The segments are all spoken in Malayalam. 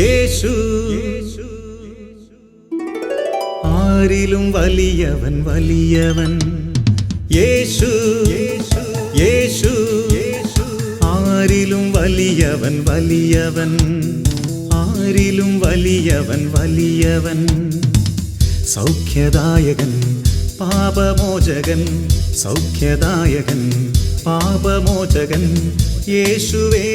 യേശു. ആരിലും വലിയവൻ വലിയവൻ. യേശു യേശു. ആരിലും വലിയവൻ വലിയവൻ. ആരിലും വലിയവൻ വലിയവൻ. സൗഖ്യദായകൻ പാപമോചകൻ. സൗഖ്യദായകൻ പാപമോചകൻ. യേശുവേഗരക്ഷകൻ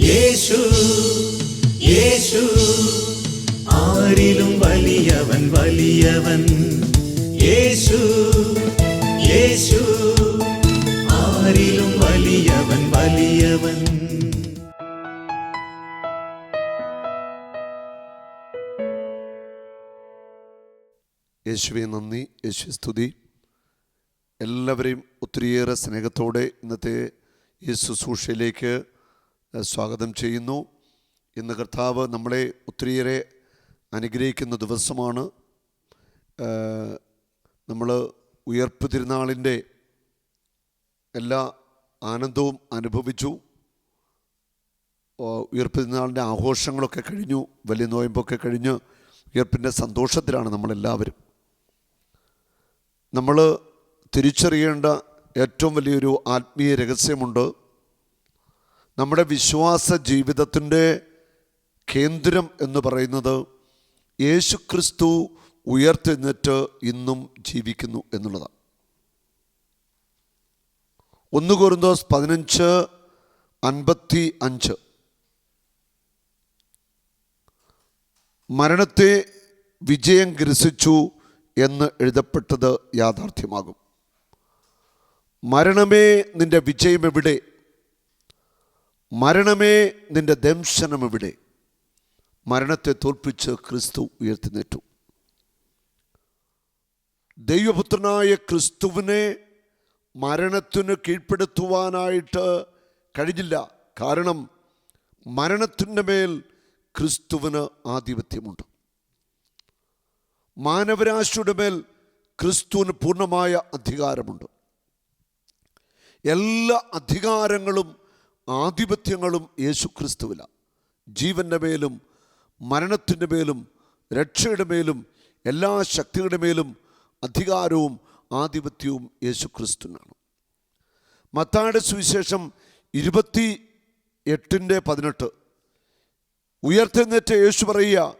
യേശു യേശു ആരിലും വലിയവൻ വലിയവൻ. യേശു യേശു ആരിലും വലിയവൻ വലിയവൻ. യേശുവെ നന്ദി യേശു സ്തുതി. എല്ലാവരെയും ഒത്തിരിയേറെ സ്നേഹത്തോടെ ഇന്നത്തെ ഈ ശുശ്രൂഷയിലേക്ക് സ്വാഗതം ചെയ്യുന്നു. ഇന്ന് കർത്താവ് നമ്മളെ ഒത്തിരിയേറെ അനുഗ്രഹിക്കുന്ന ദിവസമാണ്. നമ്മൾ ഉയർപ്പ് തിരുനാളിന്റെ എല്ലാ ആനന്ദവും അനുഭവിച്ചു. ഉയർപ്പ് തിരുനാളിന്റെ ആഘോഷങ്ങളൊക്കെ കഴിഞ്ഞു. വലിയ നോയമ്പൊക്കെ കഴിഞ്ഞ് ഉയർപ്പിന്റെ സന്തോഷത്തിലാണ് നമ്മളെല്ലാവരും. നമ്മൾ തിരിച്ചറിയേണ്ട ഏറ്റവും വലിയൊരു ആത്മീയ രഹസ്യമുണ്ട്. നമ്മുടെ വിശ്വാസ ജീവിതത്തിന്റെ കേന്ദ്രം എന്ന് പറയുന്നത് യേശു ക്രിസ്തു ഉയർത്തെഴുന്നേറ്റ് ഇന്നും ജീവിക്കുന്നു എന്നുള്ളതാണ്. ഒന്ന് കോരിന്തോസ് പതിനഞ്ച് അൻപത്തി അഞ്ച്. മരണത്തെ വിജയം ഗ്രസിച്ചു എന്ന് എഴുതപ്പെട്ടത് യാഥാർത്ഥ്യമാകും. മരണമേ നിന്റെ വിജയം എവിടെ മരണമേ നിന്റെ ദംശനം ഇവിടെ. മരണത്തെ തോൽപ്പിച്ച് ക്രിസ്തു ഉയർത്തിനേറ്റു. ദൈവപുത്രനായ ക്രിസ്തുവിനെ മരണത്തിന് കീഴ്പ്പെടുത്തുവാനായിട്ട് കഴിഞ്ഞില്ല. കാരണം മരണത്തിന്റെ മേൽ ക്രിസ്തുവിന് ആധിപത്യമുണ്ട്. മാനവരാശിയുടെ മേൽ ക്രിസ്തുവിന് പൂർണമായ അധികാരമുണ്ട്. എല്ലാ അധികാരങ്ങളും ആധിപത്യങ്ങളും യേശുക്രിസ്തുവില. ജീവന്റെ മേലും മരണത്തിന്റെ മേലും രക്ഷയുടെ മേലും എല്ലാ ശക്തികളുടെ മേലും അധികാരവും ആധിപത്യവും യേശുക്രിസ്തുവിനാണ്. മത്തായുടെ സുവിശേഷം ഇരുപത്തി എട്ടിന്റെ പതിനെട്ട്. ഉയർത്തെന്നേറ്റ യേശു പറയുക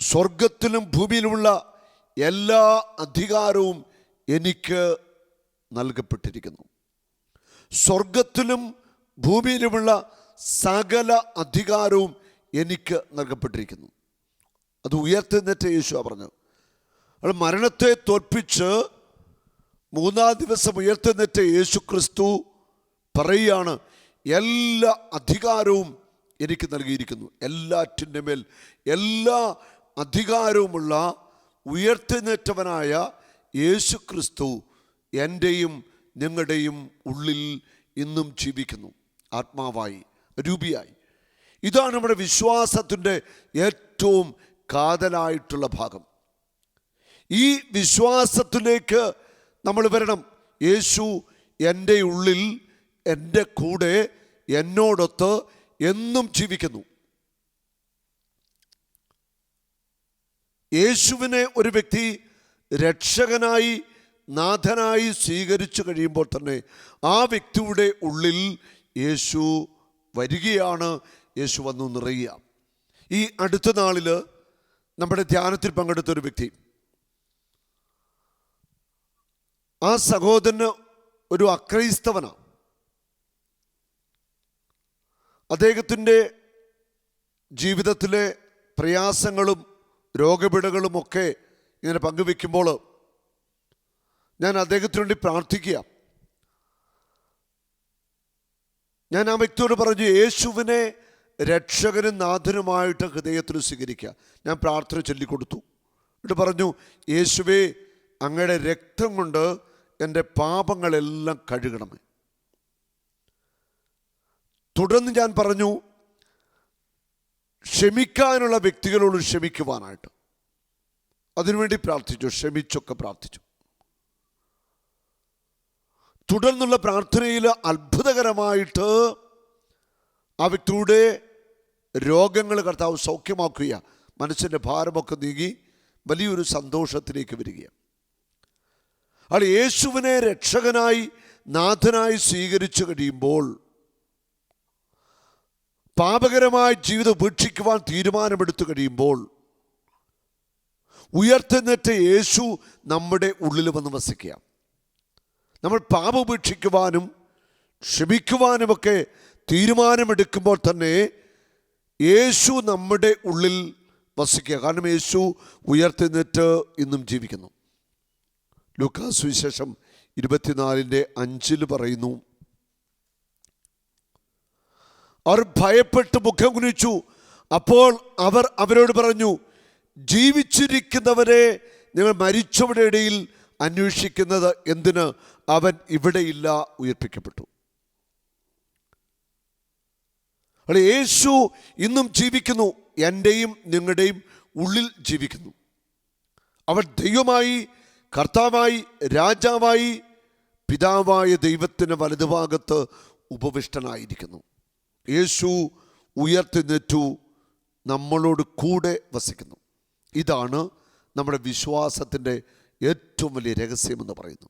സ്വർഗത്തിലും ഭൂമിയിലുമുള്ള എല്ലാ അധികാരവും എനിക്ക് നൽകപ്പെട്ടിരിക്കുന്നു. സ്വർഗത്തിലും ഭൂമിയിലുമുള്ള സകല അധികാരവും എനിക്ക് നൽകപ്പെട്ടിരിക്കുന്നു. അത് ഉയർത്തുന്നേറ്റ യേശു പറഞ്ഞു അത് മരണത്തെ തോൽപ്പിച്ച് മൂന്നാം ദിവസം ഉയർത്തെഴുന്നേറ്റ യേശു ക്രിസ്തു പറയുകയാണ് എല്ലാ അധികാരവും എനിക്ക് നൽകിയിരിക്കുന്നു. എല്ലാറ്റിന്റെ മേൽ എല്ലാ അധികാരവുമുള്ള ഉയർത്തുന്നേറ്റവനായ യേശു ക്രിസ്തു എന്റെയും നിങ്ങളുടെയും ഉള്ളിൽ ഇന്നും ജീവിക്കുന്നു. ആത്മാവായി രൂപിയായി. ഇതാണ് നമ്മുടെ വിശ്വാസത്തിന്റെ ഏറ്റവും കാതലായിട്ടുള്ള ഭാഗം. ഈ വിശ്വാസത്തിലേക്ക് നമ്മൾ വരണം. യേശു എന്റെ ഉള്ളിൽ എന്റെ കൂടെ എന്നോടൊത്ത് എന്നും ജീവിക്കുന്നു. യേശുവിനെ ഒരു വ്യക്തി രക്ഷകനായി നാഥനായി സ്വീകരിച്ചു കഴിയുമ്പോൾ തന്നെ ആ വ്യക്തിയുടെ ഉള്ളിൽ യേശു വരികയാണ് യേശു വന്നു നിറയുക. ഈ അടുത്ത നാളിൽ നമ്മുടെ ധ്യാനത്തിൽ പങ്കെടുത്ത ഒരു വ്യക്തി. ആ സഹോദരന് ഒരു അക്രൈസ്തവനാണ് അദ്ദേഹത്തിന്റെ ജീവിതത്തിലെ പ്രയാസങ്ങളും രോഗപീഠകളുമൊക്കെ ഇങ്ങനെ പങ്കുവെക്കുമ്പോൾ ഞാൻ അദ്ദേഹത്തിനു വേണ്ടി പ്രാർത്ഥിക്കുക. ഞാൻ ആ വ്യക്തിയോട് പറഞ്ഞു യേശുവിനെ രക്ഷകനും നാഥനുമായിട്ട് ഹൃദയത്തിൽ സ്വീകരിക്കുക. ഞാൻ പ്രാർത്ഥന ചൊല്ലിക്കൊടുത്തു. എന്നിട്ട് പറഞ്ഞു യേശുവേ അങ്ങയുടെ രക്തം കൊണ്ട് എന്റെ പാപങ്ങളെല്ലാം കഴുകണമേ. തുടർന്ന് ഞാൻ പറഞ്ഞു ക്ഷമിക്കാനുള്ള വ്യക്തികളോട് ക്ഷമിക്കുവാനായിട്ട്. അതിനുവേണ്ടി പ്രാർത്ഥിച്ചു ക്ഷമിച്ചൊക്കെ പ്രാർത്ഥിച്ചു. തുടർന്നുള്ള പ്രാർത്ഥനയിൽ അത്ഭുതകരമായിട്ട് ആ വ്യക്തിയുടെ രോഗങ്ങൾ കർത്താവ് സൗഖ്യമാക്കുക മനസ്സിന്റെ ഭാരമൊക്കെ നീങ്ങി വലിയൊരു സന്തോഷത്തിലേക്ക് വരികയാണ്. അത് യേശുവിനെ രക്ഷകനായി നാഥനായി സ്വീകരിച്ചു കഴിയുമ്പോൾ പാപകരമായ ജീവിതം ഉപേക്ഷിക്കുവാൻ തീരുമാനമെടുത്തു കഴിയുമ്പോൾ ഉയർത്തുന്നേറ്റ യേശു നമ്മുടെ ഉള്ളിൽ വന്ന് വസിക്കുക നമ്മൾ പാപം ഉപേക്ഷിക്കുവാനും ക്ഷമിക്കുവാനുമൊക്കെ തീരുമാനമെടുക്കുമ്പോൾ തന്നെ യേശു നമ്മുടെ ഉള്ളിൽ വസിക്കുക. കാരണം യേശു ഉയർത്തുന്നേറ്റ് ഇന്നും ജീവിക്കുന്നു. ലുക്കാസ് വിശേഷം ഇരുപത്തിനാലിന്റെ അഞ്ചിൽ പറയുന്നു അവർ ഭയപ്പെട്ട് മുഖം കുനിച്ചു. അപ്പോൾ അവർ അവരോട് പറഞ്ഞു ജീവിച്ചിരിക്കുന്നവരെ ഞങ്ങൾ മരിച്ചവരുടെ ഇടയിൽ അന്വേഷിക്കുന്നത് എന്തിന്? അവൻ ഇവിടെയില്ല ഉയർപ്പിക്കപ്പെട്ടു. അവിടെ യേശു ഇന്നും ജീവിക്കുന്നു എന്റെയും നിങ്ങളുടെയും ഉള്ളിൽ ജീവിക്കുന്നു. അവൻ ദൈവമായി കർത്താവായി രാജാവായി പിതാവായ ദൈവത്തിന്റെ വലതുഭാഗത്ത് ഉപവിഷ്ടനായിരിക്കുന്നു. യേശു ഉയർത്തിനെറ്റു നമ്മളോട് കൂടെ വസിക്കുന്നു. ഇതാണ് നമ്മുടെ വിശ്വാസത്തിന്റെ ഏറ്റവും വലിയ രഹസ്യമെന്ന് പറയുന്നു.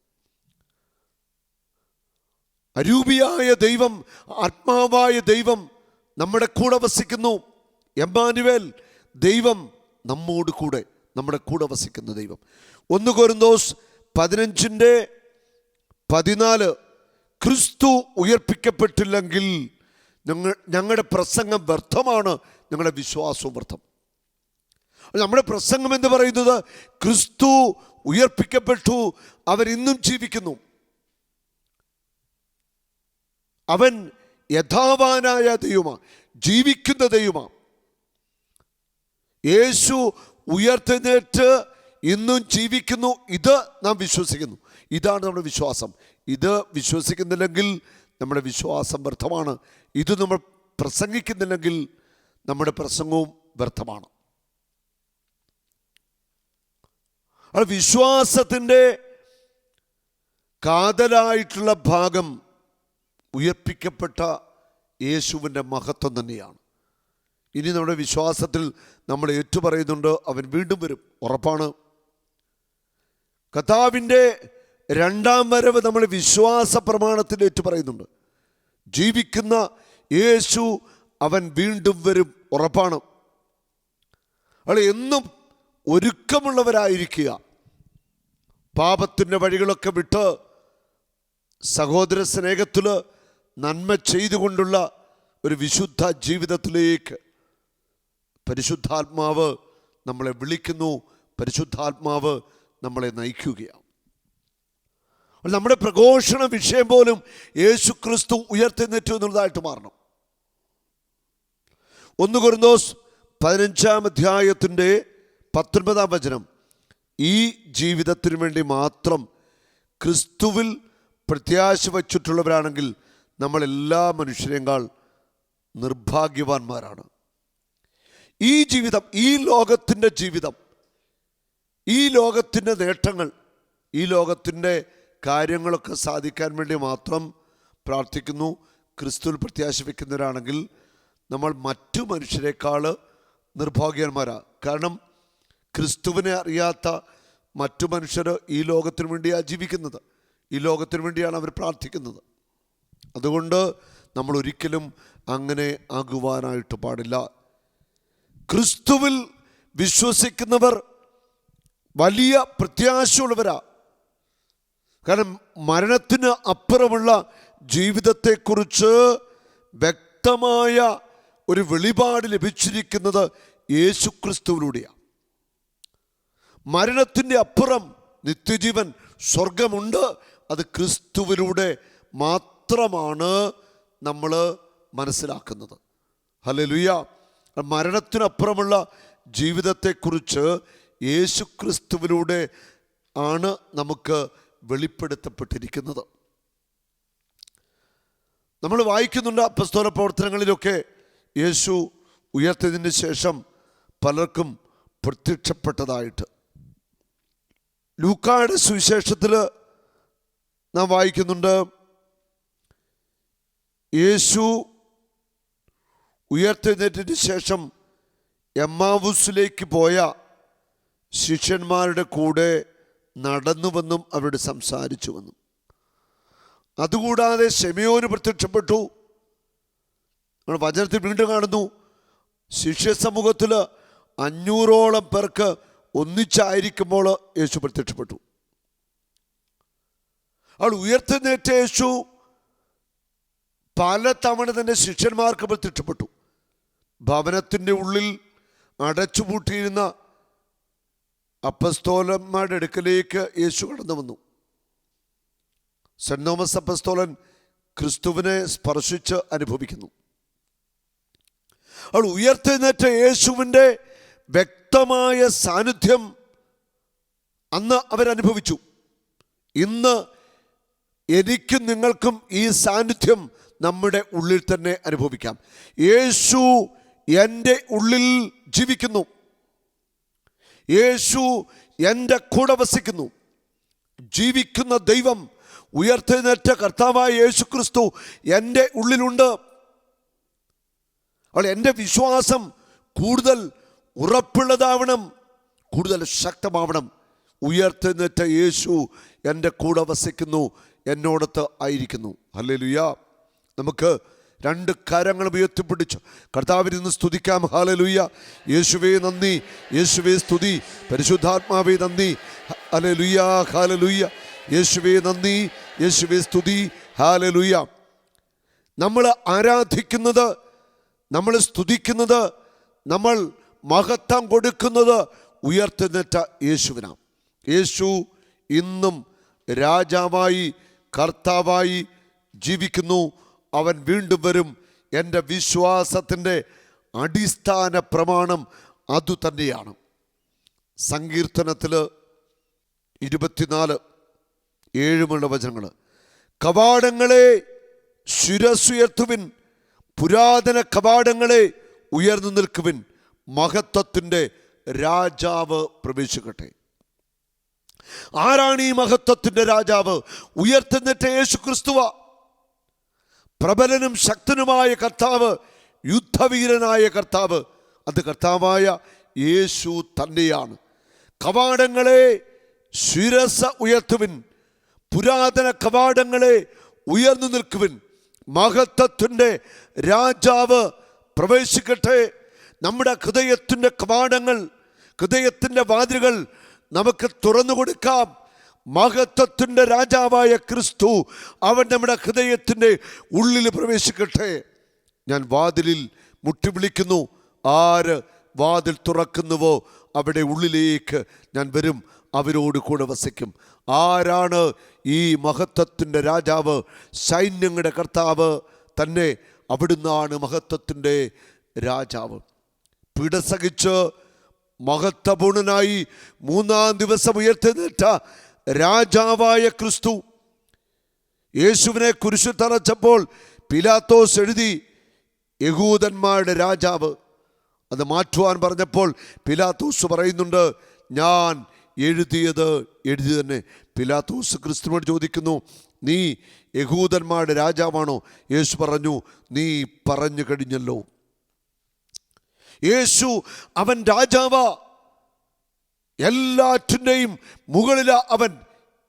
അരൂപിയായ ദൈവം ആത്മാവായ ദൈവം നമ്മുടെ കൂടെ വസിക്കുന്നു. എമ്മാനുവേൽ ദൈവം നമ്മോട് കൂടെ നമ്മുടെ കൂടെ വസിക്കുന്ന ദൈവം. ഒന്ന് കൊരുന്തോസ് പതിനഞ്ചിന്റെ പതിനാല് ക്രിസ്തു ഉയർപ്പിക്കപ്പെട്ടില്ലെങ്കിൽ ഞങ്ങൾ ഞങ്ങളുടെ പ്രസംഗം വ്യർത്ഥമാണ് ഞങ്ങളുടെ വിശ്വാസവും വ്യർത്ഥം. നമ്മുടെ പ്രസംഗം എന്ന് പറയുന്നത് ക്രിസ്തു ഉയർപ്പിക്കപ്പെട്ടു അവരിന്നും ജീവിക്കുന്നു. അവൻ യഥാവാനായ ദൈവമാണ് ജീവിക്കുന്ന ദൈവമാണ് യേശു ഉയർത്തെഴുന്നേറ്റ് ഇന്നും ജീവിക്കുന്നു ഇത് നാം വിശ്വസിക്കുന്നു. ഇതാണ് നമ്മുടെ വിശ്വാസം. ഇത് വിശ്വസിക്കുന്നില്ലെങ്കിൽ നമ്മുടെ വിശ്വാസം വ്യർത്ഥമാണ്. ഇത് നമ്മൾ പ്രസംഗിക്കുന്നില്ലെങ്കിൽ നമ്മുടെ പ്രസംഗവും വ്യർത്ഥമാണ്. ആ വിശ്വാസത്തിന്റെ കാതലായിട്ടുള്ള ഭാഗം ഉയർപ്പിക്കപ്പെട്ട യേശുവിന്റെ മഹത്വം തന്നെയാണ്. ഇനി നമ്മുടെ വിശ്വാസത്തിൽ നമ്മൾ ഏറ്റുപറയുന്നുണ്ട് അവൻ വീണ്ടും വരും. ഉറപ്പാണ്. കഥാവിന്റെ രണ്ടാം വരവ് നമ്മൾ വിശ്വാസ പ്രമാണത്തിൽ ഏറ്റുപറയുന്നുണ്ട്. ജീവിക്കുന്ന യേശു അവൻ വീണ്ടും വരും. ഉറപ്പാണ്. അവൾ എന്നും ഒരുക്കമുള്ളവരായിരിക്കുക. പാപത്തിന്റെ വഴികളൊക്കെ വിട്ട് സഹോദര സ്നേഹത്തിൽ നന്മ ചെയ്തുകൊണ്ടുള്ള ഒരു വിശുദ്ധ ജീവിതത്തിലേക്ക് പരിശുദ്ധാത്മാവ് നമ്മളെ വിളിക്കുന്നു. പരിശുദ്ധാത്മാവ് നമ്മളെ നയിക്കുകയാണ്. നമ്മുടെ പ്രഘോഷണ വിഷയം പോലും യേശു ക്രിസ്തു ഉയർത്തിനെറ്റു എന്നുള്ളതായിട്ട് മാറണം. ഒന്ന് കുറുന്തോസ് പതിനഞ്ചാം അധ്യായത്തിന്റെ പത്തൊൻപതാം വചനം. ഈ ജീവിതത്തിന് വേണ്ടി മാത്രം ക്രിസ്തുവിൽ പ്രത്യാശ വച്ചിട്ടുള്ളവരാണെങ്കിൽ നമ്മൾ എല്ലാ മനുഷ്യരെക്കാൾ നിർഭാഗ്യവാന്മാരാണ്. ഈ ജീവിതം ഈ ലോകത്തിന്റെ ജീവിതം ഈ ലോകത്തിന്റെ നേട്ടങ്ങൾ ഈ ലോകത്തിന്റെ കാര്യങ്ങളൊക്കെ സാധിക്കാൻ വേണ്ടി മാത്രം പ്രാർത്ഥിക്കുന്നു. ക്രിസ്തുവിൽ പ്രത്യാശ വയ്ക്കുന്നവരാണെങ്കിൽ നമ്മൾ മറ്റു മനുഷ്യരെക്കാൾ നിർഭാഗ്യന്മാരാണ് കാരണം ക്രിസ്തുവിനെ അറിയാത്ത മറ്റു മനുഷ്യർ ഈ ലോകത്തിനു വേണ്ടിയാണ് ജീവിക്കുന്നത്. ഈ ലോകത്തിനു വേണ്ടിയാണ് അവർ പ്രാർത്ഥിക്കുന്നത്. അതുകൊണ്ട് നമ്മൾ ഒരിക്കലും അങ്ങനെ ആകുവാനായിട്ട് പാടില്ല. ക്രിസ്തുവിൽ വിശ്വസിക്കുന്നവർ വലിയ പ്രത്യാശയുള്ളവരാ. കാരണം മരണത്തിന് അപ്പുറമുള്ള ജീവിതത്തെക്കുറിച്ച് വ്യക്തമായ ഒരു വെളിപാട് ലഭിച്ചിരിക്കുന്നത് യേശു ക്രിസ്തുവിലൂടെയാണ് മരണത്തിന്റെ അപ്പുറം നിത്യജീവൻ സ്വർഗമുണ്ട്. അത് ക്രിസ്തുവിലൂടെ മാത്രമാണ് നമ്മൾ മനസ്സിലാക്കുന്നത്. ഹലലുയ മരണത്തിനപ്പുറമുള്ള ജീവിതത്തെക്കുറിച്ച് യേശു ക്രിസ്തുവിലൂടെ ആണ് നമുക്ക് വെളിപ്പെടുത്തപ്പെട്ടിരിക്കുന്നത്. നമ്മൾ വായിക്കുന്നുണ്ട് അപ്പസ്തോല പ്രവർത്തനങ്ങളിലൊക്കെ യേശു ഉയർത്തിയതിന് ശേഷം പലർക്കും പ്രത്യക്ഷപ്പെട്ടതായിട്ട്. ലൂക്കായുടെ സുവിശേഷത്തിൽ നാം വായിക്കുന്നുണ്ട് യേശു ഉയർത്തെഴുന്നേറ്റിന് ശേഷം എമ്മാവുസിലേക്ക് പോയ ശിഷ്യന്മാരുടെ കൂടെ നടന്നുവെന്നും അവരോട് സംസാരിച്ചുവെന്നും അതുകൂടാതെ ഷെമിയോന് പ്രത്യക്ഷപ്പെട്ടു. നമ്മൾ വചനത്തിൽ വീണ്ടും കാണുന്നു ശിഷ്യ സമൂഹത്തിൽ അഞ്ഞൂറോളം പേർക്ക് ഒന്നിച്ചായിരിക്കുമ്പോൾ യേശു പ്രത്യക്ഷപ്പെട്ടു. അവൾ ഉയർത്തുന്നേറ്റ യേശു പല തവണ തന്നെ ശിഷ്യന്മാർക്ക് പ്രത്യക്ഷപ്പെട്ടു. ഭവനത്തിന്റെ ഉള്ളിൽ അടച്ചുപൂട്ടിയിരുന്ന അപ്പസ്തോലന്മാരുടെ അടുക്കലേക്ക് യേശു കടന്നു വന്നു. സെന്റ് തോമസ് അപ്പസ്തോലൻ ക്രിസ്തുവിനെ സ്പർശിച്ച് അനുഭവിക്കുന്നു. അവൾ ഉയർത്തെഴുന്നേറ്റ യേശുവിന്റെ വ്യക്തമായ സാന്നിധ്യം അന്ന് അവരനുഭവിച്ചു. ഇന്ന് എനിക്കും നിങ്ങൾക്കും ഈ സാന്നിധ്യം നമ്മുടെ ഉള്ളിൽ തന്നെ അനുഭവിക്കാം. യേശു എന്റെ ഉള്ളിൽ ജീവിക്കുന്നു. യേശു എന്റെ കൂടെ വസിക്കുന്നു. ജീവിക്കുന്ന ദൈവം ഉയർത്തെഴുന്നേറ്റ കർത്താവായ യേശു ക്രിസ്തു എന്റെ ഉള്ളിലുണ്ട്. അവൾ എന്റെ വിശ്വാസം കൂടുതൽ ഉറപ്പുള്ളതാവണം കൂടുതൽ ശക്തമാവണം. ഉയർത്തെഴുന്നേറ്റ യേശു എന്റെ കൂടെ വസിക്കുന്നു എന്നോടത്ത് ആയിരിക്കുന്നു. അല്ലേ നമുക്ക് രണ്ട് കരങ്ങൾ ഉയർത്തിപ്പിടിച്ചു. കർത്താവിനിന്ന് സ്തുതിക്കാം. ഹാലലുയ്യ യേശുവേ നന്ദി. യേശുവേ സ്തുതി. പരിശുദ്ധാത്മാവേ നന്ദി. ഹലലുയ്യ ഹാലലുയ്യ യേശുവേ നന്ദി. യേശുവേ സ്തുതി. ഹാലലുയ്യ നമ്മൾ ആരാധിക്കുന്നത് നമ്മൾ സ്തുതിക്കുന്നത് നമ്മൾ മഹത്വം കൊടുക്കുന്നത് ഉയർത്തുന്നേറ്റ യേശുവിനാണ്. യേശു ഇന്നും രാജാവായി കർത്താവായി ജീവിക്കുന്നു. അവൻ വീണ്ടും വരും. എന്റെ വിശ്വാസത്തിന്റെ അടിസ്ഥാന പ്രമാണം അതുതന്നെയാണ് സങ്കീർത്തനത്തിൽ ഇരുപത്തിനാല് ഏഴുമുള്ള വചനങ്ങൾ കവാടങ്ങളെ ശിരസുയർത്തുവിൻ പുരാതന കവാടങ്ങളെ ഉയർന്നു നിൽക്കുവിൻ. മഹത്വത്തിന്റെ രാജാവ് പ്രവേശിക്കട്ടെ. ആരാണ് ഈ മഹത്വത്തിന്റെ രാജാവ്? ഉയർത്തുന്നിട്ട യേശു ക്രിസ്തുവ പ്രബലനും ശക്തനുമായ കർത്താവ് യുദ്ധവീരനായ കർത്താവ്. അത് കർത്താവായ യേശു തന്നെയാണ്. കവാടങ്ങളെ ശിരസ ഉയർത്തുവിൻ. പുരാതന കവാടങ്ങളെ ഉയർന്നു നിൽക്കുവിൻ. മഹത്വത്തിന്റെ രാജാവ് പ്രവേശിക്കട്ടെ. നമ്മുടെ ഹൃദയത്തിന്റെ കവാടങ്ങൾ ഹൃദയത്തിന്റെ വാതിലുകൾ നമുക്ക് തുറന്നു കൊടുക്കാം. മഹത്വത്തിന്റെ രാജാവായ ക്രിസ്തു അവൻ നമ്മുടെ ഹൃദയത്തിന്റെ ഉള്ളിൽ പ്രവേശിക്കട്ടെ. ഞാൻ വാതിലിൽ മുട്ടി വിളിക്കുന്നു. ആര് വാതിൽ തുറക്കുന്നുവോ അവിടെ ഉള്ളിലേക്ക് ഞാൻ വരും അവരോട് കൂടെ വസിക്കും. ആരാണ് ഈ മഹത്വത്തിന്റെ രാജാവ്? സൈന്യങ്ങളുടെ കർത്താവ് തന്നെ അവിടുന്നാണ് മഹത്വത്തിന്റെ രാജാവ്. പിടസഹിച്ച് മഹത്വപൂർണനായി മൂന്നാം ദിവസം ഉയർത്തെഴുന്നേറ്റ രാജാവായ ക്രിസ്തു. യേശുവിനെ കുരിശു തറച്ചപ്പോൾ പിലാത്തോസ് എഴുതി യഹൂദന്മാരുടെ രാജാവ്. അത് മാറ്റുവാൻ പറഞ്ഞപ്പോൾ പിലാത്തോസ് പറയുന്നുണ്ട് ഞാൻ എഴുതിയത് എഴുതി തന്നെ. പിലാത്തോസ് ക്രിസ്തുവിനോട് ചോദിക്കുന്നു നീ യഹൂദന്മാരുടെ രാജാവാണോ? യേശു പറഞ്ഞു നീ പറഞ്ഞു കഴിഞ്ഞല്ലോ. യേശു അവൻ രാജാവ. എല്ലാറ്റിന്റെയും മുകളില അവൻ.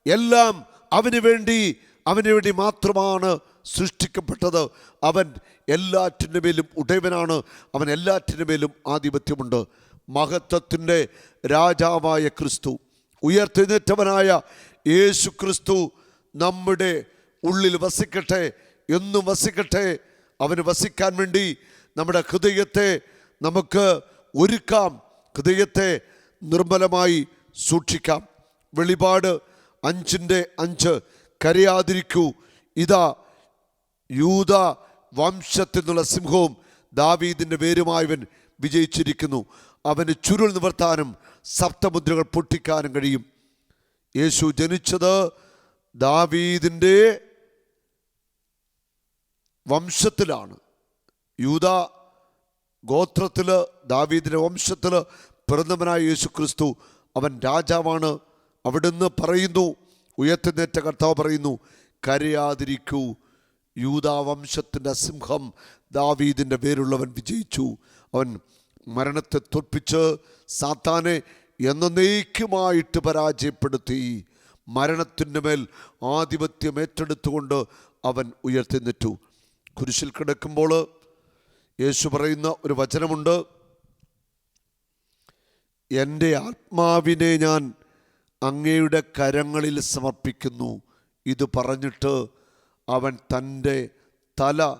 എല്ലാം അവന് വേണ്ടി അവന് വേണ്ടി മാത്രമാണ് സൃഷ്ടിക്കപ്പെട്ടത്. അവൻ എല്ലാറ്റിന്റെ മേലും ഉടയവനാണ്. അവൻ എല്ലാറ്റിന്റെ മേലും ആധിപത്യമുണ്ട്. മഹത്വത്തിന്റെ രാജാവായ ക്രിസ്തു ഉയർത്തെഴുന്നേറ്റവനായ യേശു ക്രിസ്തു നമ്മുടെ ഉള്ളിൽ വസിക്കട്ടെ എന്നും വസിക്കട്ടെ. അവന് വസിക്കാൻ വേണ്ടി നമ്മുടെ ഹൃദയത്തെ നമുക്ക് ഒരുക്കാം. ഹൃദയത്തെ നിർമ്മലമായി സൂക്ഷിക്കാം. വെളിപാട് അഞ്ചിന്റെ അഞ്ച്. കരയാതിരിക്കൂ. ഇതാ യൂത വംശത്തിൽ നിന്നുള്ള സിംഹവും ദാവീദിന്റെ പേരുമായവൻ വിജയിച്ചിരിക്കുന്നു. അവന് ചുരുൾ നിവർത്താനും സപ്തമുദ്രകൾ പൊട്ടിക്കാനും കഴിയും. യേശു ജനിച്ചത് ദാവീദിന്റെ വംശത്തിലാണ്. യൂത ഗോത്രത്തിൽ ദാവീദിന്റെ വംശത്തിൽ പിറന്നവനായ യേശു ക്രിസ്തു അവൻ രാജാവാണ്. അവിടുന്ന് പറയുന്നു ഉയർത്തുന്നേറ്റ കർത്താവ് പറയുന്നു കരയാതിരിക്കൂ യൂതാവംശത്തിന്റെ സിംഹം ദാവീദിന്റെ പേരുള്ളവൻ വിജയിച്ചു. അവൻ മരണത്തെ തോൽപ്പിച്ച് സാത്താനെ എന്നേക്കുമായിട്ട് പരാജയപ്പെടുത്തി. മരണത്തിന്റെ മേൽ ആധിപത്യം ഏറ്റെടുത്തുകൊണ്ട് അവൻ ഉയർത്തിന്നിറ്റു കുരിശിൽ കിടക്കുമ്പോൾ യേശു പറയുന്ന ഒരു വചനമുണ്ട്. എന്റെ ആത്മാവിനെ ഞാൻ അങ്ങയുടെ കരങ്ങളിൽ സമർപ്പിക്കുന്നു. ഇത് പറഞ്ഞിട്ട് അവൻ തന്റെ തല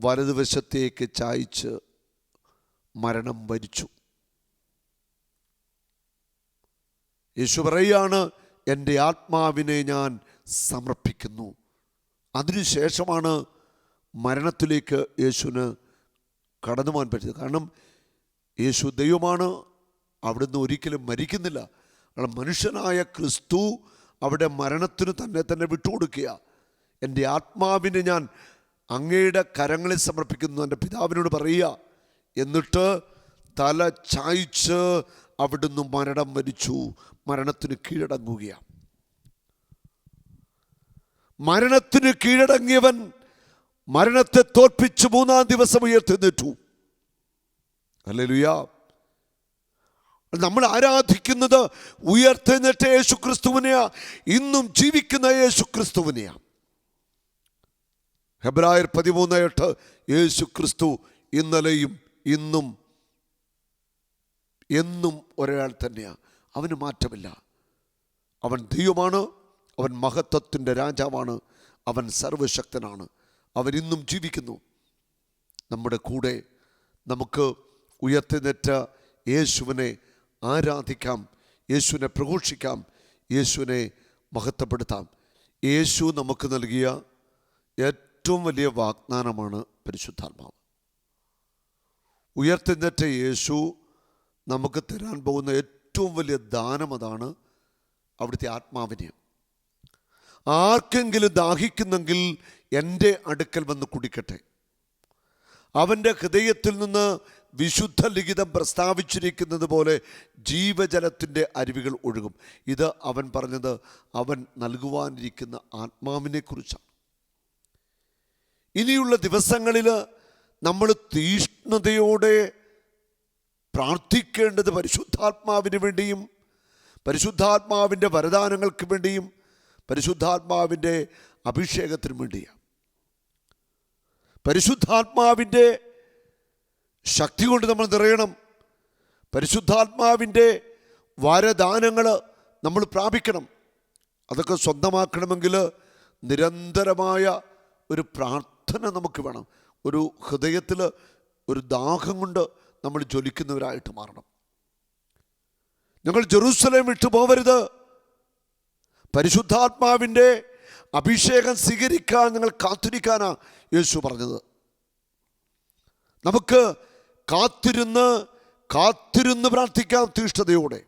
വലതുവശത്തേക്ക് ചായച്ച് മരണം വരിച്ചു. യേശു പറയാണ് എന്റെ ആത്മാവിനെ ഞാൻ സമർപ്പിക്കുന്നു. അതിനുശേഷമാണ് മരണത്തിലേക്ക് യേശുവിന് കടന്നു പോകാൻ പറ്റിയത്. കാരണം യേശു ദൈവമാണ് അവിടുന്ന് ഒരിക്കലും മരിക്കുന്നില്ല. കാരണം മനുഷ്യനായ ക്രിസ്തു അവിടെ മരണത്തിന് തന്നെ തന്നെ വിട്ടുകൊടുക്കുക എന്റെ ആത്മാവിനെ ഞാൻ അങ്ങയുടെ കരങ്ങളിൽ സമർപ്പിക്കുന്നു എന്റെ പിതാവിനോട് പറയുക എന്നിട്ട് തല ചായ്ച്ച് അവിടുന്ന് മരണം മരിച്ചു മരണത്തിന് കീഴടങ്ങുകയാണ് മരണത്തിന് കീഴടങ്ങിയവൻ മരണത്തെ തോൽപ്പിച്ച് മൂന്നാം ദിവസം ഉയർത്തിന്നിട്ടു അല്ലേലുയാ നമ്മൾ ആരാധിക്കുന്നത് ഉയർത്തെഴുന്നേറ്റ യേശു ക്രിസ്തുവിനെയാ ഇന്നും ജീവിക്കുന്ന യേശു ക്രിസ്തുവിനെയാ ഹെബ്രായർ പതിമൂന്ന് എട്ട് യേശു ക്രിസ്തു ഇന്നലെയും ഇന്നും എന്നും ഒരാൾ തന്നെയാ. അവന് മാറ്റമില്ല. അവൻ ദൈവമാണ്. അവൻ മഹത്വത്തിന്റെ രാജാവാണ്. അവൻ സർവശക്തനാണ് അവൻ ഇന്നും ജീവിക്കുന്നു. നമ്മുടെ കൂടെ നമുക്ക് ഉയർത്തിനെറ്റ യേശുവിനെ ആരാധിക്കാം യേശുവിനെ പ്രഘോഷിക്കാം യേശുവിനെ മഹത്വപ്പെടുത്താം. യേശു നമുക്ക് നൽകിയ ഏറ്റവും വലിയ വാഗ്ദാനമാണ് പരിശുദ്ധാത്മാവ്. ഉയർത്തിനെറ്റ യേശു നമുക്ക് തരാൻ പോകുന്ന ഏറ്റവും വലിയ ദാനം അതാണ് അവിടുത്തെ ആത്മാവിനെ. ആർക്കെങ്കിലും ദാഹിക്കുന്നെങ്കിൽ എന്റെ അടുക്കൽ വന്ന് കുടിക്കട്ടെ. അവന്റെ ഹൃദയത്തിൽ നിന്ന് വിശുദ്ധ ലിഖിതം പ്രസ്താവിച്ചിരിക്കുന്നത് പോലെ ജീവജലത്തിന്റെ അരുവികൾ ഒഴുകും. ഇത് അവൻ പറഞ്ഞത് അവൻ നൽകുവാനിരിക്കുന്ന ആത്മാവിനെ കുറിച്ചാണ് ഇനിയുള്ള ദിവസങ്ങളിൽ നമ്മൾ തീഷ്ണതയോടെ പ്രാർത്ഥിക്കേണ്ടത് പരിശുദ്ധാത്മാവിന് വേണ്ടിയും പരിശുദ്ധാത്മാവിന്റെ വരദാനങ്ങൾക്ക് വേണ്ടിയും പരിശുദ്ധാത്മാവിന്റെ അഭിഷേകത്തിനു വേണ്ടിയാണ്. പരിശുദ്ധാത്മാവിന്റെ ശക്തി കൊണ്ട് നമ്മൾ നിറയണം. പരിശുദ്ധാത്മാവിന്റെ വരദാനങ്ങൾ നമ്മൾ പ്രാപിക്കണം. അതൊക്കെ സ്വന്തമാക്കണമെങ്കിൽ നിരന്തരമായ ഒരു പ്രാർത്ഥന നമുക്ക് വേണം. ഒരു ഹൃദയത്തിൽ ഒരു ദാഹം കൊണ്ട് നമ്മൾ ജ്വലിക്കുന്നവരായിട്ട് മാറണം. ഞങ്ങൾ ജെറൂസലേം വിട്ടു പോവരുത് പരിശുദ്ധാത്മാവിന്റെ അഭിഷേകം സ്വീകരിക്കാൻ നിങ്ങൾ കാത്തിരിക്കാനാ യേശു പറഞ്ഞത്. നമുക്ക് കാത്തിരുന്ന് കാത്തിരുന്ന് പ്രാർത്ഥിക്കാം തീഷ്ണതയോടെ.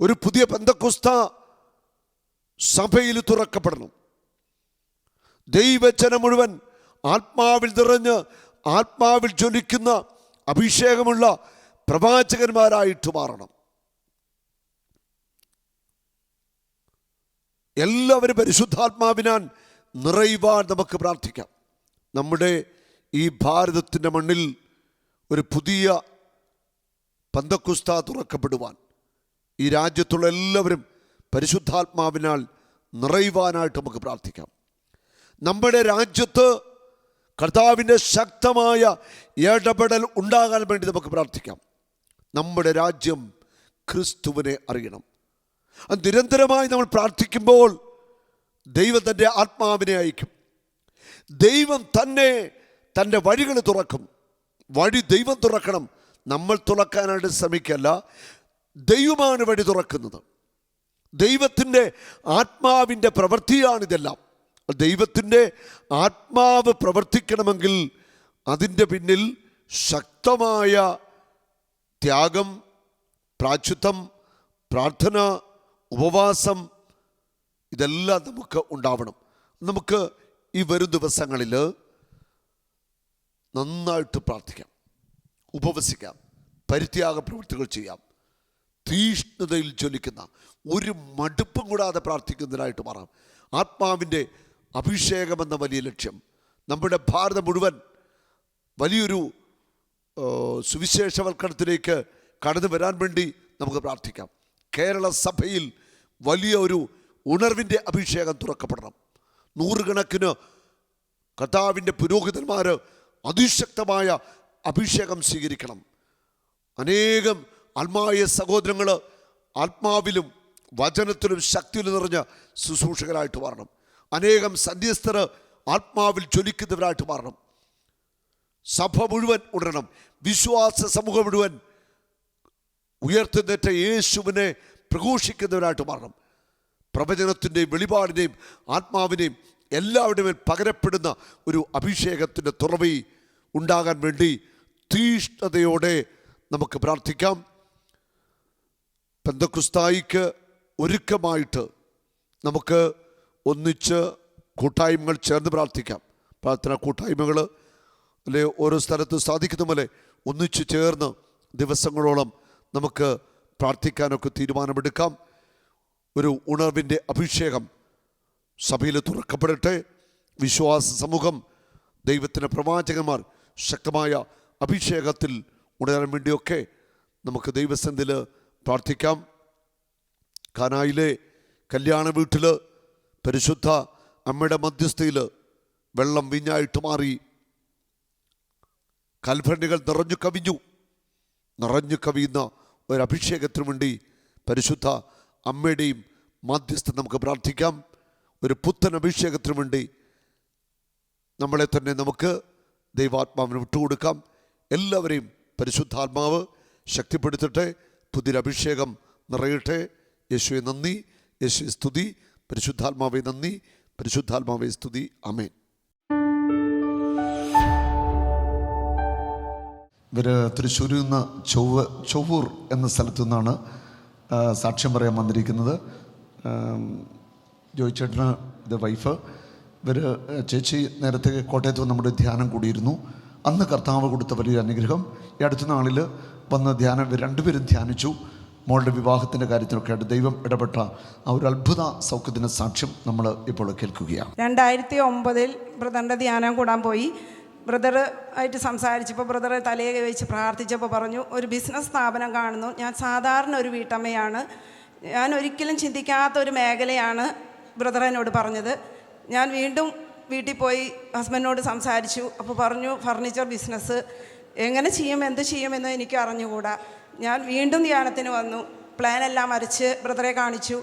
ഒരു പുതിയ ബന്ധക്കുസ്ത സഭയിൽ തുറക്കപ്പെടണം. ദൈവജനം മുഴുവൻ ആത്മാവിൽ നിറഞ്ഞ് ആത്മാവിൽ ജ്വലിക്കുന്ന അഭിഷേകമുള്ള പ്രവാചകന്മാരായിട്ട് മാറണം. എല്ലാവരും പരിശുദ്ധാത്മാവിനാൽ നിറയുവാൻ നമുക്ക് പ്രാർത്ഥിക്കാം. നമ്മുടെ ഈ ഭാരതത്തിന്റെ മണ്ണിൽ ഒരു പുതിയ പന്തക്കുസ്ത തുറക്കപ്പെടുവാൻ ഈ രാജ്യത്തുള്ള എല്ലാവരും പരിശുദ്ധാത്മാവിനാൽ നിറയുവാനായിട്ട് നമുക്ക് പ്രാർത്ഥിക്കാം. നമ്മുടെ രാജ്യത്ത് കർത്താവിന്റെ ശക്തമായ ഇടപെടൽ ഉണ്ടാകാൻ വേണ്ടി നമുക്ക് പ്രാർത്ഥിക്കാം. നമ്മുടെ രാജ്യം ക്രിസ്തുവിനെ അറിയണം. നിരന്തരമായി നമ്മൾ പ്രാർത്ഥിക്കുമ്പോൾ ദൈവം തന്റെ ആത്മാവിനെ അയക്കും. ദൈവം തന്നെ തന്റെ വഴികൾ തുറക്കും. വഴി ദൈവം തുറക്കണം. നമ്മൾ തുറക്കാനായിട്ട് ശ്രമിക്കല്ല. ദൈവമാണ് വഴി തുറക്കുന്നത്. ദൈവത്തിന്റെ ആത്മാവിന്റെ പ്രവൃത്തിയാണിതെല്ലാം. ദൈവത്തിന്റെ ആത്മാവ് പ്രവർത്തിക്കണമെങ്കിൽ അതിന്റെ പിന്നിൽ ശക്തമായ ത്യാഗം പ്രാച്യുത്വം പ്രാർത്ഥന ഉപവാസം ഇതെല്ലാം നമുക്ക് ഉണ്ടാവണം. നമുക്ക് ഈ വരും ദിവസങ്ങളിൽ നന്നായിട്ട് പ്രാർത്ഥിക്കാം ഉപവസിക്കാം പരിത്യാഗ പ്രവൃത്തികൾ ചെയ്യാം തീഷ്ണതയിൽ ജ്വലിക്കുന്ന ഒരു മടുപ്പും കൂടാതെ പ്രാർത്ഥിക്കുന്നതിനായിട്ട് മാറാം. ആത്മാവിന്റെ അഭിഷേകമെന്ന വലിയ ലക്ഷ്യം നമ്മുടെ ഭാരതം മുഴുവൻ വലിയൊരു സുവിശേഷവൽക്കരണത്തിലേക്ക് കടന്നു വരാൻ വേണ്ടി നമുക്ക് പ്രാർത്ഥിക്കാം. കേരള സഭയിൽ വലിയ ഒരു ഉണർവിന്റെ അഭിഷേകം തുറക്കപ്പെടണം. നൂറുകണക്കിന് കർത്താവിന്റെ പുരോഹിതന്മാർ അതിശക്തമായ അഭിഷേകം സ്വീകരിക്കണം. അനേകം ആത്മായ സഹോദരങ്ങൾ ആത്മാവിലും വചനത്തിലും ശക്തിയിലും നിറഞ്ഞ ശുശ്രൂഷകരായിട്ട് മാറണം. അനേകം സന്ധ്യസ്ഥർ ആത്മാവിൽ ജ്വലിക്കുന്നവരായിട്ട് മാറണം. സഭ മുഴുവൻ ഉണരണം. വിശ്വാസ സമൂഹം മുഴുവൻ ഉയർത്തുന്നേറ്റ യേശുവിനെ പ്രഘോഷിക്കുന്നവരായിട്ട് മാറണം. പ്രവചനത്തിന്റെയും വെളിപാടിന്റെയും ആത്മാവിനെയും എല്ലാവരുടെയും പകരപ്പെടുന്ന ഒരു അഭിഷേകത്തിന്റെ തുറവി ഉണ്ടാകാൻ വേണ്ടി തീഷ്ണതയോടെ നമുക്ക് പ്രാർത്ഥിക്കാം. പെന്തക്കുസ്തായിക്ക് ഒരുക്കമായിട്ട് നമുക്ക് ഒന്നിച്ച് കൂട്ടായ്മകൾ ചേർന്ന് പ്രാർത്ഥിക്കാം. പ്രാർത്ഥന കൂട്ടായ്മകൾ അല്ലെ ഓരോ സ്ഥലത്ത് സാധിക്കുന്ന പോലെ ഒന്നിച്ച് ചേർന്ന് ദിവസങ്ങളോളം നമുക്ക് പ്രാർത്ഥിക്കാനൊക്കെ തീരുമാനമെടുക്കാം. ഒരു ഉണർവിന്റെ അഭിഷേകം സഭയിൽ തുറക്കപ്പെടട്ടെ. വിശ്വാസ സമൂഹം ദൈവത്തിന്റെ പ്രവാചകന്മാർ ശക്തമായ അഭിഷേകത്തിൽ ഉണരാൻ വേണ്ടിയൊക്കെ നമുക്ക് ദൈവസന്ധിൽ പ്രാർത്ഥിക്കാം. കാനായിലെ കല്യാണ വീട്ടിൽ പരിശുദ്ധ അമ്മയുടെ മധ്യസ്ഥയിൽ വെള്ളം വീഞ്ഞായിട്ട് മാറി. കൽഭരണികൾ നിറഞ്ഞു കവിഞ്ഞു. നിറഞ്ഞു കവിയുന്ന ഒരു വേണ്ടി പരിശുദ്ധ അമ്മയുടെയും മാധ്യസ്ഥം നമുക്ക് പ്രാർത്ഥിക്കാം. ഒരു പുത്തൻ അഭിഷേകത്തിനു വേണ്ടി നമ്മളെ തന്നെ നമുക്ക് ദൈവാത്മാവിന് വിട്ടുകൊടുക്കാം. എല്ലാവരെയും പരിശുദ്ധാത്മാവ് ശക്തിപ്പെടുത്തട്ടെ പുതിരഭിഷേകം നിറയട്ടെ. യേശുവെ നന്ദി യേശുവെ സ്തുതി പരിശുദ്ധാത്മാവെ നന്ദി പരിശുദ്ധാത്മാവെ സ്തുതി. അമേൻ ഇവർ തൃശ്ശൂരിൽ നിന്ന് ചൊവ്വ ചൊവ്വൂർ എന്ന സ്ഥലത്തു നിന്നാണ് സാക്ഷ്യം പറയാൻ വന്നിരിക്കുന്നത്. ജോയി ജോയിച്ചേട്ടന് ഇത് വൈഫ്. ഇവർ ചേച്ചി നേരത്തെ കോട്ടയത്ത് നമ്മുടെ ധ്യാനം കൂടിയിരുന്നു. അന്ന് കർത്താവ് കൊടുത്ത വലിയ അനുഗ്രഹം. ഈ അടുത്ത നാളിൽ വന്ന് ധ്യാനം ഇവർ രണ്ടുപേരും ധ്യാനിച്ചു. മോളുടെ വിവാഹത്തിന്റെ കാര്യത്തിലൊക്കെ ദൈവം ഇടപെട്ട ആ ഒരു അത്ഭുത സൗഖ്യത്തിന്റെ സാക്ഷ്യം നമ്മൾ ഇപ്പോൾ കേൾക്കുകയാണ്. രണ്ടായിരത്തി ഒമ്പതിൽ ബ്രദറിന്റെ ധ്യാനം കൂടാൻ പോയി. ബ്രദർ ആയിട്ട് സംസാരിച്ചപ്പോൾ ബ്രദറെ തലയെ വെച്ച് പ്രാർത്ഥിച്ചപ്പോൾ പറഞ്ഞു ഒരു ബിസിനസ് സ്ഥാപനം കാണുന്നു. ഞാൻ സാധാരണ ഒരു വീട്ടമ്മയാണ്. ഞാൻ ഒരിക്കലും ചിന്തിക്കാത്ത ഒരു മേഖലയാണ് ബ്രദർ എന്നോട് പറഞ്ഞത്. ഞാൻ വീണ്ടും വീട്ടിൽ പോയി ഹസ്ബൻഡിനോട് സംസാരിച്ചു. അപ്പോൾ പറഞ്ഞു ഫർണിച്ചർ ബിസിനസ് എങ്ങനെ ചെയ്യും? എന്ത് ചെയ്യുമെന്ന് എനിക്ക് അറിഞ്ഞുകൂടാ. ഞാൻ വീണ്ടും ധ്യാനത്തിന് വന്നു. പ്ലാൻ എല്ലാം വരച്ച് ബ്രദറെ കാണിച്ചു.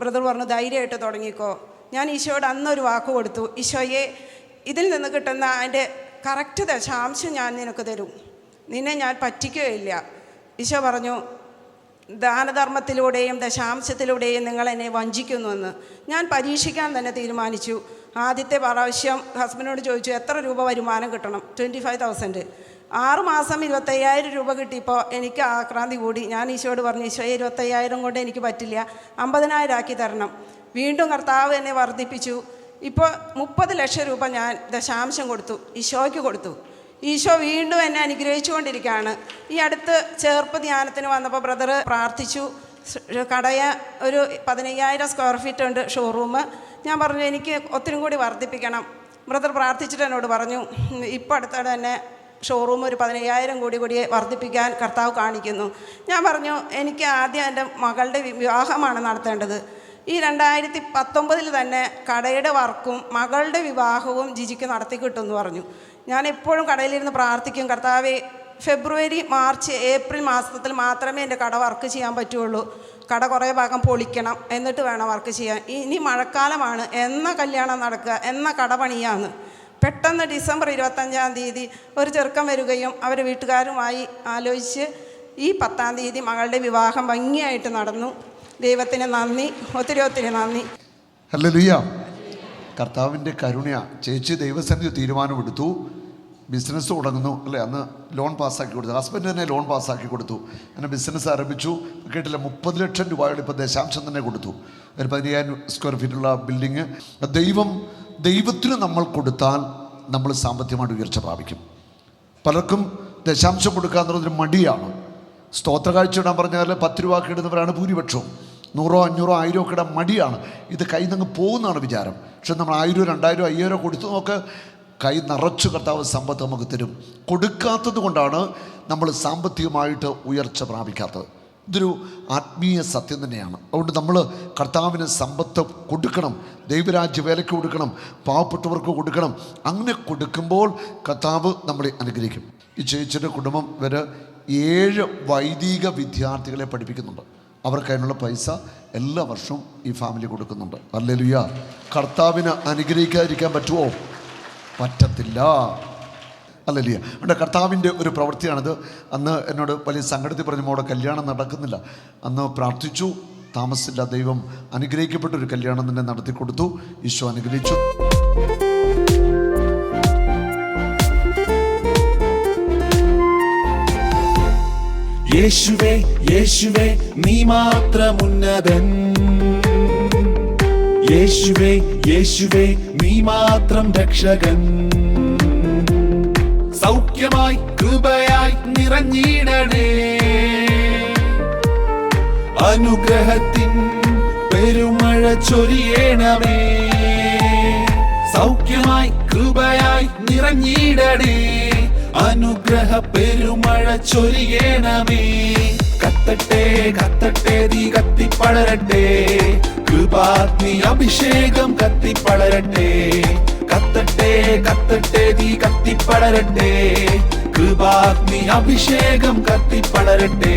ബ്രദർ പറഞ്ഞു ധൈര്യമായിട്ട് തുടങ്ങിക്കോ. ഞാൻ ഈശോയോട് അന്നൊരു വാക്ക് കൊടുത്തു. ഈശോയെ ഇതിൽ നിന്ന് കിട്ടുന്ന അതിന്റെ കറക്റ്റ് ദശാംശം ഞാൻ നിനക്ക് തരും. നിന്നെ ഞാൻ പറ്റിക്കുകയില്ല. ഈശോ പറഞ്ഞു ദാനധർമ്മത്തിലൂടെയും ദശാംശത്തിലൂടെയും നിങ്ങൾ എന്നെ വഞ്ചിക്കുന്നുവെന്ന്. ഞാൻ പരീക്ഷിക്കാൻ തന്നെ തീരുമാനിച്ചു. ആദ്യത്തെ പ്രാവശ്യം ഹസ്ബൻഡിനോട് ചോദിച്ചു എത്ര രൂപ വരുമാനം കിട്ടണം? ട്വന്റി ഫൈവ് തൗസൻഡ് ആറുമാസം ഇരുപത്തയ്യായിരം രൂപ കിട്ടിയപ്പോൾ എനിക്ക് ആക്രാന്തി കൂടി. ഞാൻ ഈശോയോട് പറഞ്ഞു ഈശോ ഇരുപത്തയ്യായിരം കൊണ്ട് എനിക്ക് പറ്റില്ല. അമ്പതിനായിരം ആക്കി തരണം. വീണ്ടും കർത്താവ് എന്നെ വർദ്ധിപ്പിച്ചു. ഇപ്പോൾ മുപ്പത് ലക്ഷം രൂപ ഞാൻ ദശാംശം കൊടുത്തു ഈശോയ്ക്ക് കൊടുത്തു. ഈശോ വീണ്ടും എന്നെ അനുഗ്രഹിച്ചുകൊണ്ടിരിക്കുകയാണ്. ഈ അടുത്ത് ചേർപ്പ് ധ്യാനത്തിന് വന്നപ്പോൾ ബ്രദർ പ്രാർത്ഥിച്ചു. കടയ ഒരു പതിനയ്യായിരം സ്ക്വയർ ഫീറ്റ് ഉണ്ട് ഷോറൂം ഞാൻ പറഞ്ഞു എനിക്ക് ഒത്തിരി കൂടി വർദ്ധിപ്പിക്കണം. ബ്രദർ പ്രാർത്ഥിച്ചിട്ട് എന്നോട് പറഞ്ഞു ഇപ്പോൾ അടുത്തിടെ തന്നെ ഷോറൂം ഒരു പതിനയ്യായിരം കോടി കൂടി വർദ്ധിപ്പിക്കാൻ കർത്താവ് കാണിക്കുന്നു. ഞാൻ പറഞ്ഞു എനിക്ക് ആദ്യം എന്റെ മകളുടെ വിവാഹമാണ് നടത്തേണ്ടത്. ഈ രണ്ടായിരത്തി പത്തൊമ്പതിൽ തന്നെ കടയുടെ വർക്കും മകളുടെ വിവാഹവും ജിജിക്ക് നടത്തി കിട്ടുമെന്ന് പറഞ്ഞു. ഞാൻ എപ്പോഴും കടയിലിരുന്ന് പ്രാർത്ഥിക്കും കർത്താവെ ഫെബ്രുവരി മാർച്ച് ഏപ്രിൽ മാസത്തിൽ മാത്രമേ എന്റെ കട വർക്ക് ചെയ്യാൻ പറ്റുള്ളൂ. കട കുറേ ഭാഗം പൊളിക്കണം എന്നിട്ട് വേണം വർക്ക് ചെയ്യാൻ. ഇനി മഴക്കാലമാണ് എന്ന കല്യാണം നടക്കുക എന്ന കട പണിയാന്ന് പെട്ടെന്ന് ഡിസംബർ ഇരുപത്തഞ്ചാം തീയതി ഒരു ചെറുക്കം വരികയും അവർ വീട്ടുകാരുമായി ആലോചിച്ച് ഈ പത്താം തീയതി മകളുടെ വിവാഹം ഭംഗിയായിട്ട് നടന്നു. ദൈവത്തിന് നന്ദി ഒത്തിരി ഒത്തിരി നന്ദി. ഹല്ലേലൂയ. കർത്താവിന്റെ കരുണയ. ചേച്ചി ദൈവസന്നിധി തീരുമാനമെടുത്തു. ബിസിനസ് തുടങ്ങുന്നു. അല്ലേ അന്ന് ലോൺ പാസ്സാക്കി കൊടുത്തു. ഹസ്ബൻഡ് തന്നെ ലോൺ പാസ്സാക്കി കൊടുത്തു. അങ്ങനെ ബിസിനസ് ആരംഭിച്ചു. കേട്ടില്ല മുപ്പത് ലക്ഷം രൂപയുടെ ഇപ്പോൾ ദശാംശം തന്നെ കൊടുത്തു. ഒരു പതിനയ്യായിരം സ്ക്വയർ ഫീറ്റുള്ള ബിൽഡിങ് ദൈവം ദൈവത്തിന് നമ്മൾ കൊടുത്താൽ നമ്മൾ സാമ്പത്തികമായിട്ട് ഉയർച്ച പ്രാപിക്കും. പലർക്കും ദശാംശം കൊടുക്കുക മടിയാണ്. സ്തോത്ര കാഴ്ച ഇടാൻ പറഞ്ഞാൽ പത്ത് രൂപ ഇടുന്നവരാണ് ഭൂരിപക്ഷവും. നൂറോ അഞ്ഞൂറോ ആയിരം ഒക്കെ ഇടാൻ മടിയാണ്. ഇത് കൈ നിന്ന് പോകുന്നതാണ് വിചാരം. പക്ഷെ നമ്മൾ ആയിരം രണ്ടായിരം അയ്യായിരം കൊടുത്തു നോക്ക് കൈ നിറച്ചു കർത്താവ് സമ്പത്ത് നമുക്ക് തരും. കൊടുക്കാത്തത് കൊണ്ടാണ് നമ്മൾ സാമ്പത്തികമായിട്ട് ഉയർച്ച പ്രാപിക്കാത്തത്. ഇതൊരു ആത്മീയ സത്യം തന്നെയാണ്. അതുകൊണ്ട് നമ്മൾ കർത്താവിന് സമ്പത്ത് കൊടുക്കണം. ദൈവരാജ്യ വേലയ്ക്ക് കൊടുക്കണം. പാവപ്പെട്ടവർക്ക് കൊടുക്കണം. അങ്ങനെ കൊടുക്കുമ്പോൾ കർത്താവ് നമ്മളെ അനുഗ്രഹിക്കും. ഈ ചേച്ചിയുടെ കുടുംബം വരെ ഏഴ് വൈദിക വിദ്യാർത്ഥികളെ പഠിപ്പിക്കുന്നുണ്ട്. അവർക്ക് അതിനുള്ള പൈസ എല്ലാ വർഷവും ഈ ഫാമിലി കൊടുക്കുന്നുണ്ട്. അല്ലെലുയ. കർത്താവിന് അനുഗ്രഹിക്കാതിരിക്കാൻ പറ്റുമോ പറ്റത്തില്ല. അല്ലല്ലേ അവിടെ കർത്താവിന്റെ ഒരു പ്രവൃത്തിയാണിത്. അന്ന് എന്നോട് വലിയ സങ്കടത്തിൽ പറഞ്ഞു മോടെ കല്യാണം നടക്കുന്നില്ല. അന്ന് പ്രാർത്ഥിച്ചു. താമസിച്ചില്ല ദൈവം. അനുഗ്രഹിക്കപ്പെട്ട ഒരു കല്യാണം തന്നെ നടത്തി കൊടുത്തു ഈശോ അനുഗ്രഹിച്ചു. യേശുവേ യേശുവേ നീ മാത്രം ഉന്നതൻ യേശുവേ യേശുവേ നീ മാത്രം രക്ഷകൻ. സൗഖ്യമായി കൃപയായി നിറഞ്ഞിടണേ. അനുഗ്രഹത്തിൻ പെരുമഴ ചൊരിയണമേ. സൗഖ്യമായി കൃപയായി നിറഞ്ഞിടണേ. അനുഗ്രഹ പെരുമഴ ചൊരിയണമേ. കത്തട്ടെ കത്തട്ടെ തീ കത്തിപ്പളരട്ടെ കൃപാഗ്നി അഭിഷേകം കത്തിപ്പളരട്ടെ കത്തട്ടെ കത്തട്ടെ തീ കത്തിപ്പളരട്ടെ കൃപാഗ്നി അഭിഷേകം കത്തിപ്പളരട്ടെ